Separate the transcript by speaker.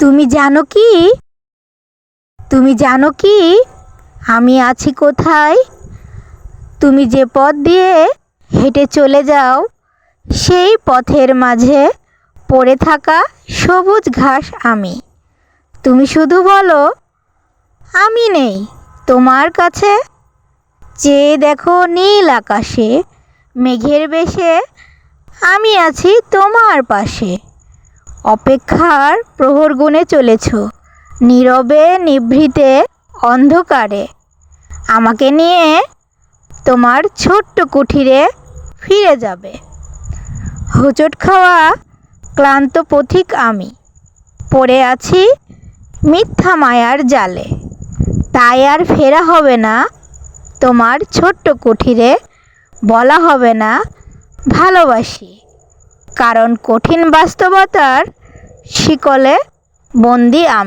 Speaker 1: তুমি জানো কি? তুমি জানো কি? আমি আছি কোথায়? তুমি যে পথ দিয়ে হেঁটে চলে যাও, সেই পথের মাঝে পড়ে থাকা সবুজ ঘাস আমি। তুমি শুধু বলো, আমি নেই তোমার কাছে? চেয়ে দেখো নীল আকাশে, মেঘের বেশে, আমি আছি তোমার পাশে। অপেক্ষার প্রহর গুনে চলেছ। নীরবে, নিভৃতে, অন্ধকারে। আমাকে নিয়ে তোমার ছোট্ট কুঠিরে ফিরে যাবে। হোঁচট খাওয়া ক্লান্ত পথিক আমি। পড়ে আছি মিথ্যা মায়ার জালে। তাই আর ফেরা হবে না তোমার ছোট্ট কুঠিরে। বলা হবে না ভালোবাসি। কারণ কঠিন বাস্তবতার শিকলে বন্দি আমি।